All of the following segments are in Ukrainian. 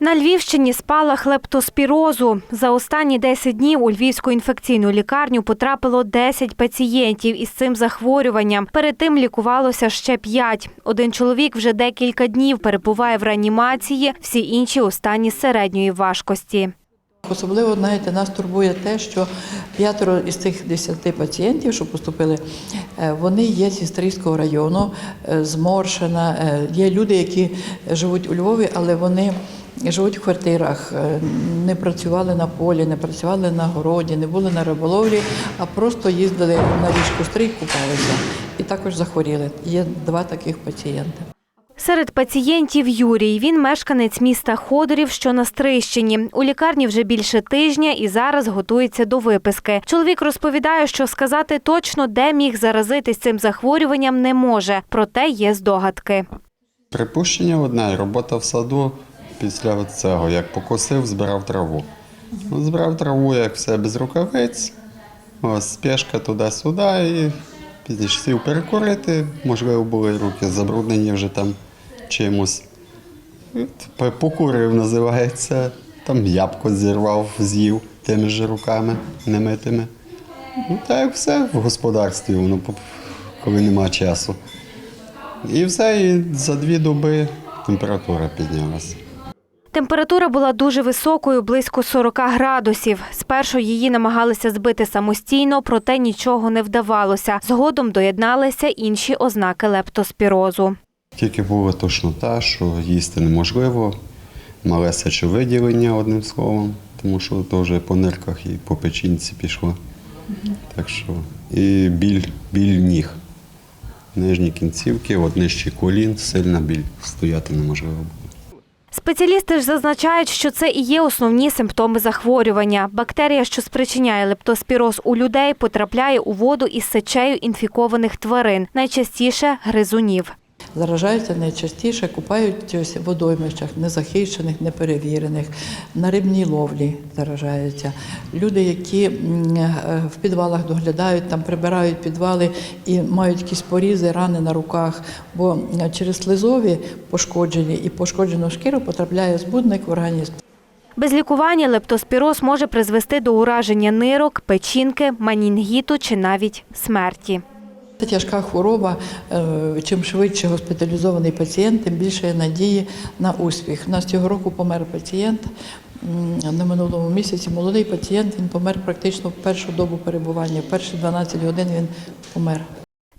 На Львівщині спалах лептоспірозу. За останні 10 днів у Львівську інфекційну лікарню потрапило 10 пацієнтів із цим захворюванням. Перед тим лікувалося ще 5. Один чоловік вже декілька днів перебуває в реанімації, всі інші у стані середньої важкості. Особливо, знаєте, нас турбує те, що п'ятеро із цих десяти пацієнтів, що поступили, е, вони є зі Стрийського району, е, з Моршина. Е, Є люди, які живуть у Львові, але вони живуть в квартирах, не працювали на полі, не працювали на городі, не були на риболовлі, а просто їздили на річку Стрий, купалися і також захворіли. Є два таких пацієнти. Серед пацієнтів Юрій. Він мешканець міста Ходорів, що на Стрищині. У лікарні вже більше тижня і зараз готується до виписки. Чоловік розповідає, що сказати точно, де міг заразитись цим захворюванням, не може. Проте є здогадки. Припущення одне, робота в саду після цього, як покосив, збирав траву. Ну, Збирав траву, як все без рукавиць, ось спешка туди-сюди і пізніше сів перекурити. Можливо, були руки забруднені вже там чимось. Покурив, називається. Там ябко зірвав, з'їв тими ж руками немитими. Ну, так як все в господарстві, воно, коли нема часу. І все, і за дві доби температура піднялася. Температура була дуже високою, близько 40 градусів. Спершу її намагалися збити самостійно, проте нічого не вдавалося. Згодом доєдналися інші ознаки лептоспірозу. Тільки була тошнота, що їсти неможливо, мале сечовиділення, одним словом, тому що вже по нирках і по печінці пішло. Так що і біль, біль ніг. Нижні кінцівки, от нижче колін, сильна біль, стояти неможливо було. Спеціалісти ж зазначають, що це і є основні симптоми захворювання. Бактерія, що спричиняє лептоспіроз у людей, потрапляє у воду із сечею інфікованих тварин, найчастіше гризунів. Заражаються найчастіше, купаються в водоймищах незахищених, неперевірених, на рибній ловлі заражаються. Люди, які е, в підвалах доглядають, там прибирають підвали і мають якісь порізи, рани на руках, бо е, через слизові пошкоджені і пошкоджену шкіру потрапляє збудник в організм. Без лікування лептоспіроз може призвести до ураження нирок, печінки, манінгіту чи навіть смерті. Тяжка хвороба. Е, Чим швидше госпіталізований пацієнт, тим більше надії на успіх. У нас цього року помер пацієнт на минулому місяці. Молодий пацієнт він помер практично в першу добу перебування. В перші 12 годин він помер.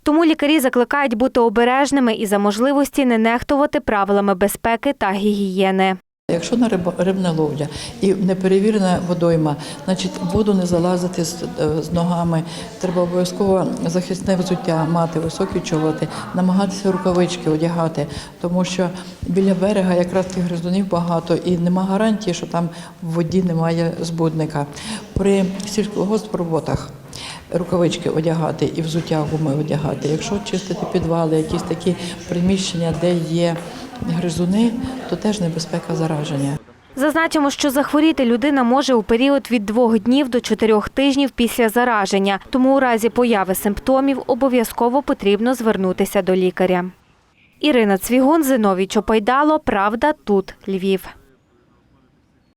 Тому лікарі закликають бути обережними і за можливості не нехтувати правилами безпеки та гігієни. Якщо на рибо- рибна ловля і неперевірена водойма, значить воду не залазити з, е, з ногами. Треба обов'язково захисне взуття мати, високі чоботи, намагатися рукавички одягати, тому що біля берега якраз тих гризунів багато і нема гарантії, що там в воді немає збудника. При сільськогоспроботах рукавички одягати і взуття гуми одягати. Якщо чистити підвали, якісь такі приміщення, де є гризуни, то теж небезпека зараження. Зазначимо, що захворіти людина може у період від двох днів до чотирьох тижнів після зараження, тому у разі появи симптомів обов'язково потрібно звернутися до лікаря. Ірина Цвігун, Зиновій Чопайдало, Правда, тут Львів.